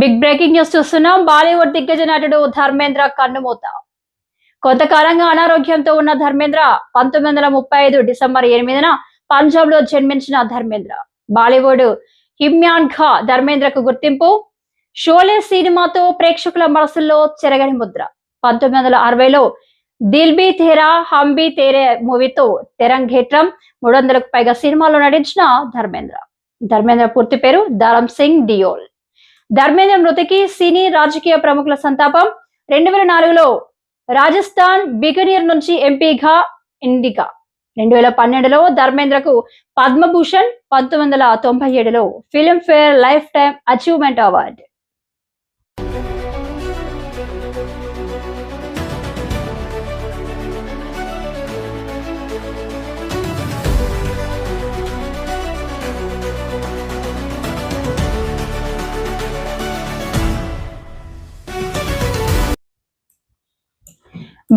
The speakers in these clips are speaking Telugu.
Big breaking news చూస్తున్నాం. బాలీవుడ్ దిగ్గజ నటుడు ధర్మేంద్ర కన్నుమూత. కొంతకాలంగా అనారోగ్యంతో ఉన్న ధర్మేంద్ర పంతొమ్మిది వందల ముప్పై ఐదు డిసెంబర్ ఎనిమిదిన పంజాబ్లో జన్మించిన ధర్మేంద్ర. బాలీవుడ్ హిమ్యాన్ ఖా ధర్మేంద్రకు గుర్తింపు. షోలే సినిమాతో ప్రేక్షకుల మనసుల్లో చెరగని ముద్ర. పంతొమ్మిది వందల అరవైలో దిల్బీ తేరా హంబీ తేరే మూవీతో తెరంగేట్రం. మూడు వందలకు పైగా సినిమాల్లో నటించిన ధర్మేంద్ర. ధర్మేంద్ర పూర్తి పేరు ధరమ్ సింగ్ డియోల్. ధర్మేంద్ర మృతికి సినీ రాజకీయ ప్రముఖుల సంతాపం. రెండు వేల నాలుగులో రాజస్థాన్ బికనీర్ నుంచి ఎంపీగా ఇండికా రెండు వేల పన్నెండులో ధర్మేంద్రకు పద్మభూషణ్ పంతొమ్మిది వందల తొంభై ఏడులో Filmfare lifetime achievement award.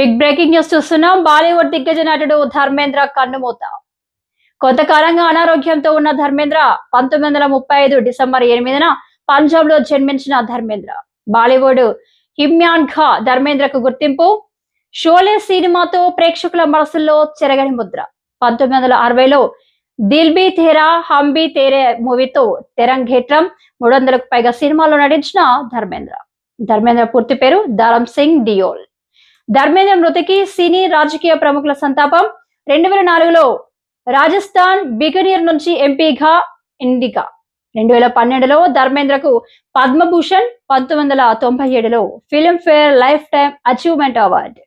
Big breaking news చూస్తున్నాం. బాలీవుడ్ దిగ్గజ నటుడు ధర్మేంద్ర కన్నుమూత. కొంతకాలంగా అనారోగ్యంతో ఉన్న ధర్మేంద్ర పంతొమ్మిది వందల ముప్పై ఐదు డిసెంబర్ ఎనిమిదిన పంజాబ్లో జన్మించిన ధర్మేంద్ర. బాలీవుడ్ హిమ్యాన్ ఖా ధర్మేంద్రకు గుర్తింపు. షోలే సినిమాతో ప్రేక్షకుల మనసుల్లో చెరగని ముద్ర. పంతొమ్మిది వందల అరవైలో దిల్బీ తేరా హంబీ తేరే మూవీతో తెరంగేట్రం. మూడు వందలకు పైగా సినిమాల్లో నటించిన ధర్మేంద్ర. ధర్మేంద్ర పూర్తి పేరు ధరమ్ సింగ్ డియోల్. ధర్మేంద్ర మృతికి సినీ రాజకీయ ప్రముఖుల సంతాపం. రెండు వేల నాలుగులో రాజస్థాన్ బికనీర్ నుంచి ఎంపీగా ఇండికా. రెండు వేల పన్నెండులో ధర్మేంద్రకు పద్మభూషణ్ పంతొమ్మిది వందల తొంభై ఏడులో Filmfare lifetime achievement award.